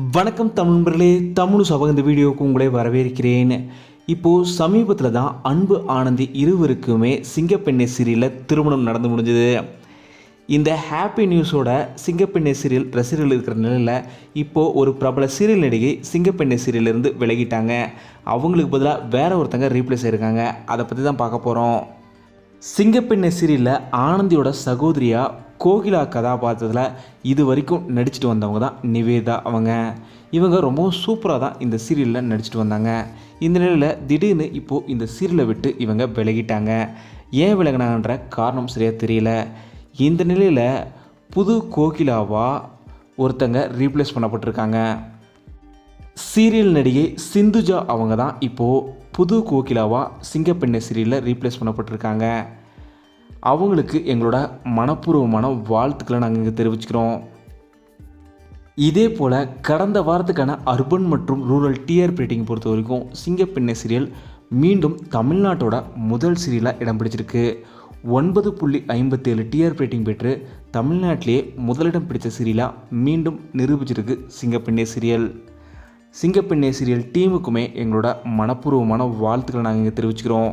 வணக்கம் தமிழ் தமிழ் சபக இந்த வீடியோவுக்கு உங்களை வரவேற்கிறேன். இப்போது சமீபத்தில் தான் அன்பு ஆனந்தி இருவருக்குமே சிங்கப்பெண்ணை சீரியலில் திருமணம் நடந்து முடிஞ்சது. இந்த ஹாப்பி நியூஸோட சிங்கப்பெண்ணை சீரியல் ரசிகர்கள் இருக்கிற நிலையில் இப்போது ஒரு பிரபல சீரியல் நடிகை சிங்கப்பெண்ணை சீரியலிருந்து விலகிட்டாங்க. அவங்களுக்கு பதிலாக வேற ஒருத்தங்க ரீப்ளேஸ் ஆயிருக்காங்க. அதை பற்றி தான் பார்க்க போகிறோம் சிங்கப்பெண்ணை சீரியலில் ஆனந்தியோட சகோதரியாக கோகிலா கதாபாத்திரத்தில் இது வரைக்கும் நடிச்சுட்டு வந்தவங்க தான் நிவேதா அவங்க. இவங்க ரொம்பவும் சூப்பராக தான் இந்த சீரியலில் நடிச்சுட்டு வந்தாங்க. இந்த நிலையில் திடீர்னு இப்போது இந்த சீரியலை விட்டு இவங்க விலகிட்டாங்க. ஏன் விலகினாங்கன்ற காரணம் சரியாக தெரியல. இந்த நிலையில் புது கோகிலாவாக ஒருத்தங்க ரீப்ளேஸ் பண்ணப்பட்டிருக்காங்க. சீரியல் நடிகை சிந்துஜா அவங்க தான் இப்போது புது கோகிலாவாக சிங்கப்பெண்ணை சீரியலில் ரீப்ளேஸ் பண்ணப்பட்டிருக்காங்க. அவங்களுக்கு எங்களோட மனப்பூர்வமான வாழ்த்துக்களை நாங்கள் இங்கே தெரிவிச்சுக்கிறோம். இதே போல் கடந்த வாரத்துக்கான அர்பன் மற்றும் ரூரல் டிஆர் ரேட்டிங் பொறுத்த வரைக்கும் சிங்கப்பெண்ணை சீரியல் மீண்டும் தமிழ்நாட்டோட முதல் சீரியலாக இடம் பிடிச்சிருக்கு. ஒன்பது புள்ளி ஐம்பத்தேழு டிஆர் ரேட்டிங் பெற்று தமிழ்நாட்டிலேயே முதலிடம் பிடித்த சீரியலாக மீண்டும் நிரூபிச்சிருக்கு சிங்கப்பெண்ணே சீரியல். சிங்கப்பெண்ணே சீரியல் டீமுக்குமே எங்களோட மனப்பூர்வமான வாழ்த்துக்களை நாங்கள் இங்கே தெரிவிச்சுக்கிறோம்.